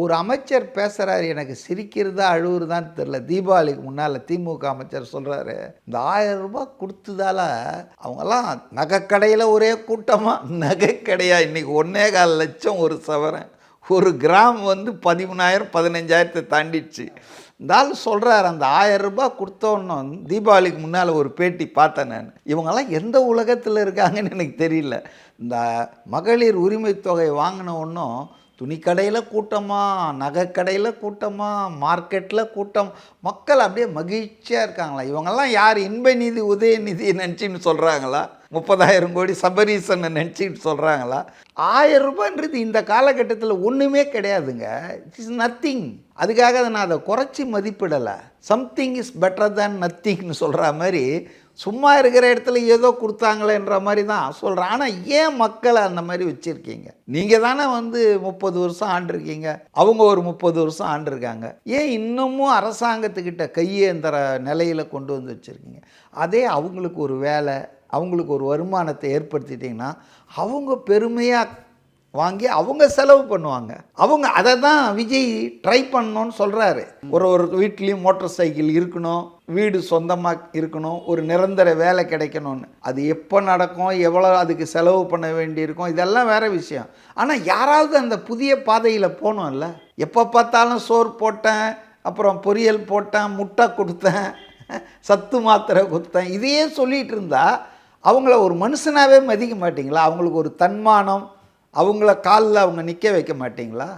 ஒரு அமைச்சர் பேசுகிறார் எனக்கு சிரிக்கிறதா அழுவுறதான்னு தெரில தீபாவளிக்கு முன்னால் திமுக அமைச்சர் சொல்கிறாரு இந்த ஆயிரம் ரூபாய் கொடுத்ததால அவங்கெல்லாம் நகைக்கடையில் ஒரே கூட்டமாக நகைக்கடையா? இன்றைக்கி ஒன்னே கால் லட்சம் ஒரு சவரன். ஒரு கிராம் வந்து பதிமூணாயிரம் பதினஞ்சாயிரத்தை தாண்டிடுச்சு. இருந்தாலும் சொல்கிறார் அந்த ஆயிரம் ரூபாய் கொடுத்தோன்னு தீபாவளிக்கு முன்னால் ஒரு பேட்டி பார்த்தேன் நான். இவங்கெல்லாம் எந்த உலகத்தில் இருக்காங்கன்னு எனக்கு தெரியல. இந்த மகளிர் உரிமை தொகை வாங்கின ஒன்றும் துணிக்கடையில் கூட்டமாக நகைக்கடையில் கூட்டமாக மார்க்கெட்டில் கூட்டம். மக்கள் அப்படியே மகிழ்ச்சியாக இருக்காங்களா? இவங்கெல்லாம் யார்? இன்ப நிதி உதயநிதி நினச்சின்னு சொல்கிறாங்களா முப்பதாயிரம் கோடி சபரீசன் நினச்சிக்கிட்டு சொல்கிறாங்களா ஆயிரம் ரூபான்றது இந்த காலகட்டத்தில் ஒன்றுமே கிடையாதுங்க. இட் இஸ் நத்திங் அதுக்காக அதை நான் அதை குறைச்சி மதிப்பிடலை. சம்திங் இஸ் பெட்டர் தேன் நத்திங்னு சொல்கிற மாதிரி சும்மா இருக்கிற இடத்துல ஏதோ கொடுத்தாங்களேன்ற மாதிரி தான் சொல்கிறேன் ஆனால் ஏன் மக்களை அந்த மாதிரி வச்சுருக்கீங்க? நீங்கள் தானே வந்து முப்பது வருஷம் ஆண்டிருக்கீங்க. அவங்க ஒரு முப்பது வருஷம் ஆண்டிருக்காங்க. ஏன் இன்னமும் அரசாங்கத்துக்கிட்ட கையேந்திர நிலையில் கொண்டு வந்து வச்சுருக்கீங்க? அதே அவங்களுக்கு ஒரு வேலை அவங்களுக்கு ஒரு வருமானத்தை ஏற்படுத்திட்டிங்கன்னா அவங்க பெருமையாக வாங்கி அவங்க செலவு பண்ணுவாங்க. அவங்க அதை தான் விஜய் ட்ரை பண்ணணும்னு சொல்கிறாரு ஒரு ஒரு வீட்லேயும் மோட்டார் சைக்கிள் இருக்கணும் வீடு சொந்தமாக இருக்கணும் ஒரு நிரந்தர வேலை கிடைக்கணும்னு. அது எப்போ நடக்கும் எவ்வளோ அதுக்கு செலவு பண்ண வேண்டியிருக்கும் இதெல்லாம் வேறு விஷயம். ஆனால் யாராவது அந்த புதிய பாதையில் போகணும்ல எப்போ பார்த்தாலும் சோறு போட்டேன் அப்புறம் பொரியல் போட்டேன் முட்டை கொடுத்தேன் சத்து மாத்திரை கொடுத்தேன் இதையே சொல்லிகிட்டு இருந்தால் அவங்கள ஒரு மனுஷனாகவே மதிக்க மாட்டிங்களா? அவங்களுக்கு ஒரு தன்மானம் அவங்கள காலில் அவங்க நிற்க வைக்க மாட்டிங்களா?